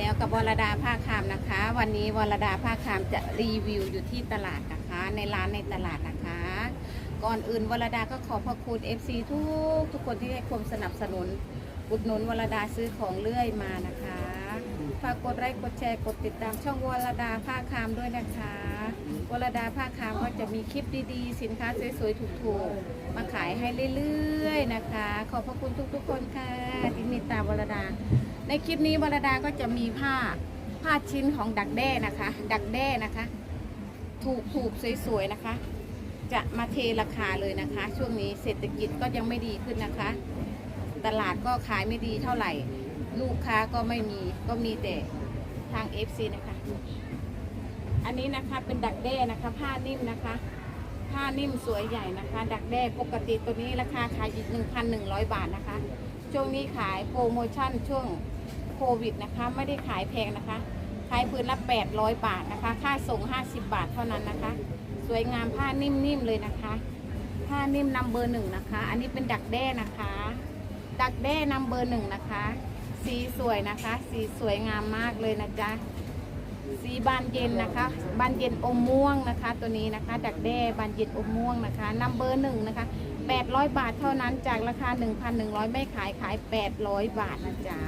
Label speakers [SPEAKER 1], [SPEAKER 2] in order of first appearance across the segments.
[SPEAKER 1] แล้วกับวรดาผ้าคามนะคะ วันนี้วรดาผ้าคามจะรีวิวอยู่ที่ตลาดนะคะ ในร้านในตลาดนะคะ ก่อนอื่นวรดาก็ขอบพระคุณ FC ทุกทุกคนที่ให้ความสนับสนุน อุดหนุนวรดาซื้อของเรื่อยมานะคะฝากกดไลค์กดแชร์กดติดตามช่องวรดาผ้าคามด้วยนะคะวรดาผ้าคามก็จะมีคลิปดีๆ สินค้าสวยๆถูกๆ มาขายให้เรื่อยๆนะคะ ขอบพระคุณทุกๆคนค่ะที่มีตามวรดา ในคลิปนี้วรดาก็จะมีผ้าผ้าชิ้นของดักแด้นะคะ ดักแด้นะคะ ถูกถูกสวยๆนะคะ จะมาเทราคาเลยนะคะ ช่วงนี้เศรษฐกิจก็ยังไม่ดีขึ้นนะคะ ตลาดก็ขายไม่ดีเท่าไหร่ ลูกค้าก็ไม่มีก็มีแต่ทาง FC นะคะ อันนี้นะคะเป็นดักแด้นะคะ ผ้านิ่มนะคะ ผ้านิ่มสวยใหญ่นะคะ ดักแด้ปกติตัวนี้ราคาขายอยู่1,100 บาทนะคะ ช่วงนี้ขายโปรโมชั่นช่วง โควิดนะคะ ไม่ได้ขายแพงนะคะ ขายพื้นละ 800 บาทนะคะ ค่าส่ง 50 บาทเท่านั้นนะคะ สวยงามผ้านิ่มๆเลยนะคะ ผ้านิ่มนัมเบอร์หนึ่งนะคะ อันนี้เป็นดักแด้นะคะ ดักแด้นัมเบอร์หนึ่งนะคะ สีสวยนะคะ สีสวยงามมากเลยนะจ๊ะสีบานเย็นนะคะบานเย็นอมม่วงนะคะ ตัวนี้นะคะ ดักแด้บานเย็นอมม่วงนะคะนัมเบอร์หนึ่งนะคะ800 บาทเท่านั้นจากราคา 1,100 ไม่ขายขาย 800 บาทนะจ๊ะ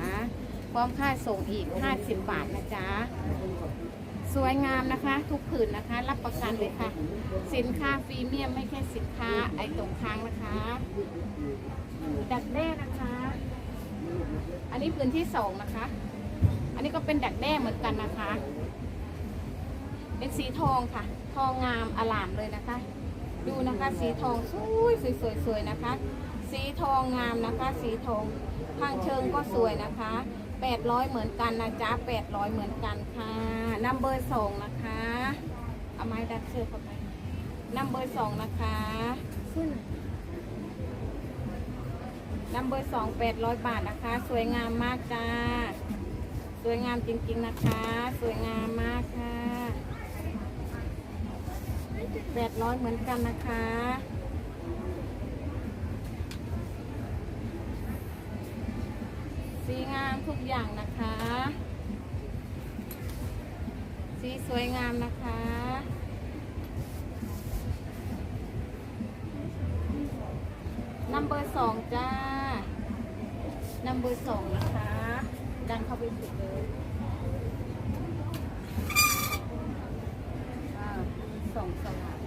[SPEAKER 1] พร้อมค่าส่งอีก 50 บาทนะจ๊ะ สวยงามนะคะ ทุกผืนนะคะ รับประกันเลยค่ะ สินค้าฟรีเมียมไม่แค่สินค้าไอตรงค้างนะคะ ดักแด้นะคะ อันนี้พื้นที่สองนะคะ อันนี้ก็เป็นดักแด้เหมือนกันนะคะ เป็นสีทองค่ะ ทองงามอลามเลยนะคะ ดูนะคะสีทองสวยสวยสวยสวยนะคะ สีทองงามนะคะ สีทองข้างเชิงก็สวยนะคะ 800 เหมือนกันนะจ๊ะ800 เหมือนกันค่ะนัมเบอร์สองนะคะเอาไม้ดัดเชือกเข้าไปนัมเบอร์สองนะคะนัมเบอร์สองแปดร้อยบาทนะคะ สวยงามมากจ้าสวยงามจริงๆนะคะ สวยงามมากค่ะแปดร้อยเหมือนกันนะคะ สีงามทุกอย่างนะคะ สีสวยงามนะคะ นัมเบอร์สองจ้า นัมเบอร์สองนะคะ ดันเข้าไปสุดเลยสองสว่าง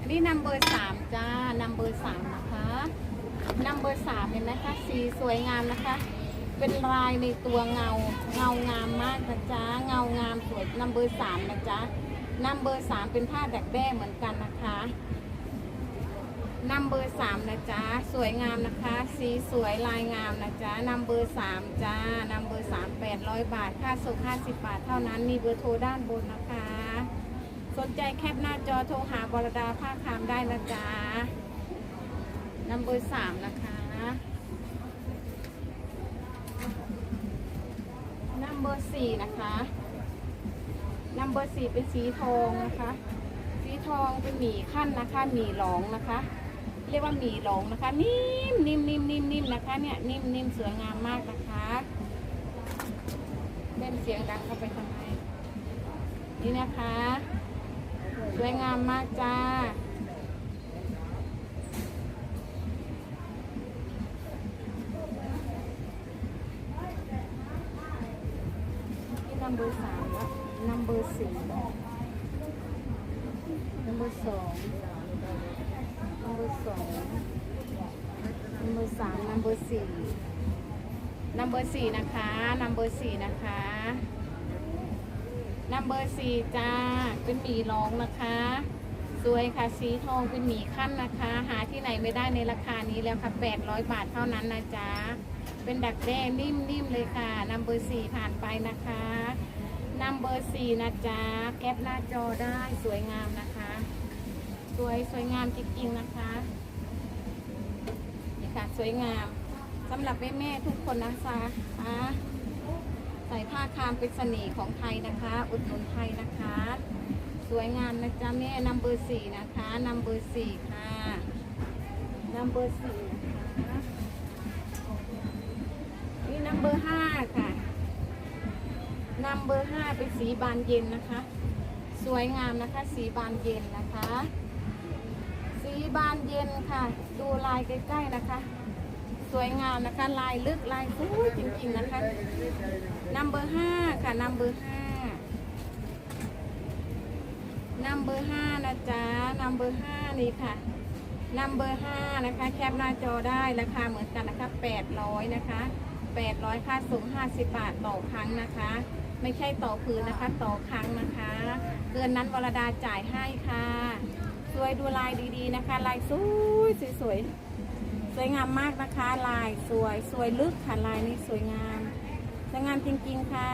[SPEAKER 1] อันนี้นัมเบอร์สามจ้า นัมเบอร์สามนะคะนัมเบอร์สามเห็นไหมคะ สีสวยงามนะคะ เป็นลายในตัวเงา เงางามมากนะจ๊ะ เงางามสวยนัมเบอร์สามนะจ๊ะนัมเบอร์สามเป็นผ้าดักแด้เหมือนกันนะคะนัมเบอร์สามนะจ๊ะ สวยงามนะคะ สีสวยลายงามนะจ๊ะนัมเบอร์สามจ้านัมเบอร์สามแปดร้อยบาท ค่าส่งห้าสิบบาทเท่านั้น มีเบอร์โทรด้านบนนะคะ สนใจแคปหน้าจอโทรหาบรดาผ้าคามได้นะจ๊ะนัมเบอร์สามนะคะ นัมเบอร์สี่นะคะนัมเบอร์สี่เป็นสีทองนะคะ สีทองเป็นหมี่ขั้นนะคะ หมี่หลองนะคะ เรียกว่าหมี่หลองนะคะ นิ่มนิ่มนิ่มนิ่มนิ่มนะคะ เนี่ย นิ่มนิ่มสวยงามมากนะคะเล่นเสียงดังเข้าไปทำไม นี่นะคะ สวยงามมากจ้า เบอร์สี่นัมเบอร์สองนัมเบอร์สองนัมเบอร์สามนัมเบอร์สี่นัมเบอร์สี่นะคะนัมเบอร์สี่นะคะนัมเบอร์สี่จ้า เป็นหมีร้องนะคะ สวยค่ะ สีทองเป็นหมีขั้นนะคะ หาที่ไหนไม่ได้ในราคานี้แล้วค่ะ800บาทเท่านั้นนะจ๊ะ เป็นดักแด้นิ่มๆเลยค่ะนัมเบอร์สี่ผ่านไปนะคะ นัมเบอร์สี่นะจ๊ะแคปหน้าจอได้สวยงามนะคะ สวยสวยงามจริงๆนะคะนี่ค่ะสวยงามสำหรับแม่ๆทุกคนนะคะอะใส่ผ้าคามเป็นเสน่ห์ของไทยนะคะ อุดหนุนไทยนะคะ สวยงามนะจ๊ะแม่นัมเบอร์สี่นะคะนัมเบอร์สี่ค่ะนัมเบอร์สี่นี่นัมเบอร์ห้าค่ะ นำเบอร์ห้าเป็นสีบานเย็นนะคะ สวยงามนะคะ สีบานเย็นนะคะ สีบานเย็นค่ะ ดูลายใกล้ๆนะคะ สวยงามนะคะ ลายลึกลายสวยจริงๆนะคะนำเบอร์ห้าค่ะนำเบอร์ห้านำเบอร์ห้านะจ๊ะนำเบอร์ห้านี่ค่ะนำเบอร์ห้านะคะ แคปหน้าจอได้ราคาเหมือนกันนะคะแปดร้อยนะคะแปดร้อยค่าส่งห้าสิบบาทต่อครั้งนะคะ ไม่ใช่ต่อคืนนะคะ ต่อครั้งนะคะเดือนนั้นวรดาจ่ายให้ค่ะสวยดูลายดีๆนะคะ ลายสวยสวยสวยงามมากนะคะ ลายสวยสวยลึกค่ะลายนี้สวยงามสวยงามจริงๆค่ะ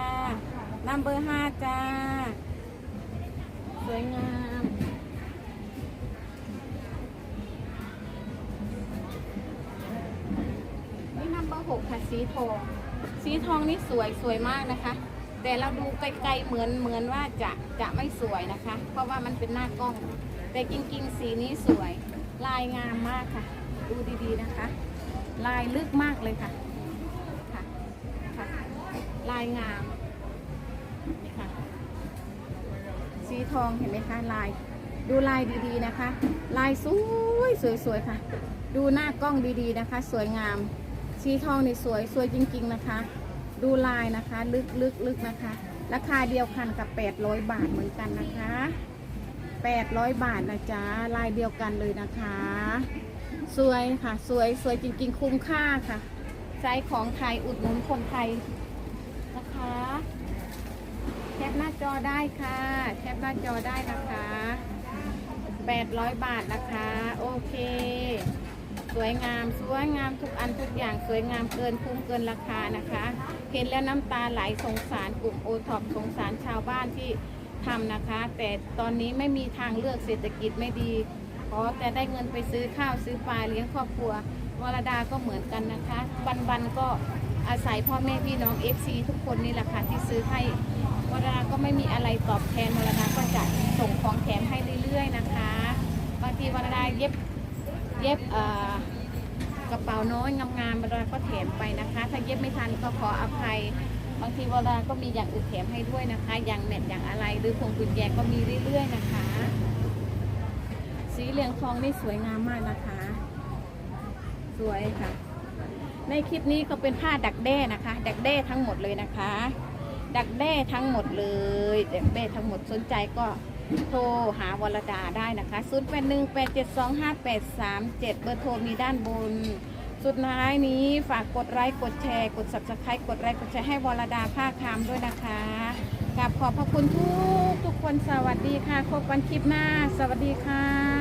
[SPEAKER 1] นัมเบอร์ห้าจ้า สวยงาม นี่นัมเบอร์หกค่ะสีทอง สีทองนี่สวยสวยมากนะคะ แต่เราดูไกลๆเหมือนเหมือนว่าจะจะไม่สวยนะคะ เพราะว่ามันเป็นหน้ากล้อง แต่จริงๆ สีนี้สวย ลายงามมากค่ะ ดูดีๆนะคะ ลายลึกมากเลยค่ะค่ะค่ะ ลายงามนี่ค่ะสีทองเห็นไหมคะลาย ดูลายดีๆนะคะ ลายสวยสวยๆค่ะ ดูหน้ากล้องดีๆนะคะ สวยงามสีทองนี่สวยสวยจริง ๆ นะคะ ดูลายนะคะ ลึกลึกลึกนะคะ ราคาเดียวกันกับ 800 บาทเหมือนกันนะคะ 800 บาทนะจ๊ะลายเดียวกันเลยนะคะ สวยค่ะ สวยสวยจริง ๆ คุ้มค่าค่ะใช้ของไทยอุดหนุนคนไทยนะคะแคปหน้าจอได้ค่ะแคปหน้าจอได้นะคะ800 บาทนะคะ โอเค สวยงาม สวยงามทุกอันทุกอย่าง สวยงามเกินคุ้มเกินราคานะคะ เห็นแล้วน้ำตาไหลสงสารกลุ่มโอท็อปสงสารชาวบ้านที่ทำนะคะ แต่ตอนนี้ไม่มีทางเลือกเศรษฐกิจไม่ดีขอแต่ได้เงินไปซื้อข้าวซื้อปลาเลี้ยงครอบครัววรดาก็เหมือนกันนะคะวันๆก็อาศัยพ่อแม่พี่น้อง FC ทุกคนนี่แหละค่ะที่ซื้อให้วรดาก็ไม่มีอะไรตอบแทนวรดาก็จะส่งของแถมให้เรื่อยๆนะคะบางทีวรดาเย็บเย็บเอ่อ กระเป๋าน้อยงามๆวรดาก็แถมไปนะคะ ถ้าเย็บไม่ทันก็ขออภัย บางทีวรดาก็มีอย่างอื่นแถมให้ด้วยนะคะ อย่างแมทอย่างอะไรหรือพวงกุญแจก็มีเรื่อยๆนะคะ สีเหลืองทองนี่สวยงามมากนะคะ สวยค่ะ ในคลิปนี้ก็เป็นผ้าดักแด้นะคะ ดักแด้ทั้งหมดเลยนะคะ ดักแด้ทั้งหมดเลยดักแด้ทั้งหมดสนใจก็ โทรหาวรดาได้นะคะ 0 8 1 8 7 2 5 8 3 7 เบอร์โทรมีด้านบน สุดท้ายนี้ฝากกดไลค์กดแชร์ กด subscribe กดไลค์กดแชร์ให้วรดาภาคคามด้วยนะคะกับขอบพระคุณทุกทุกคนสวัสดีค่ะพบกันคลิปหน้า สวัสดีค่ะ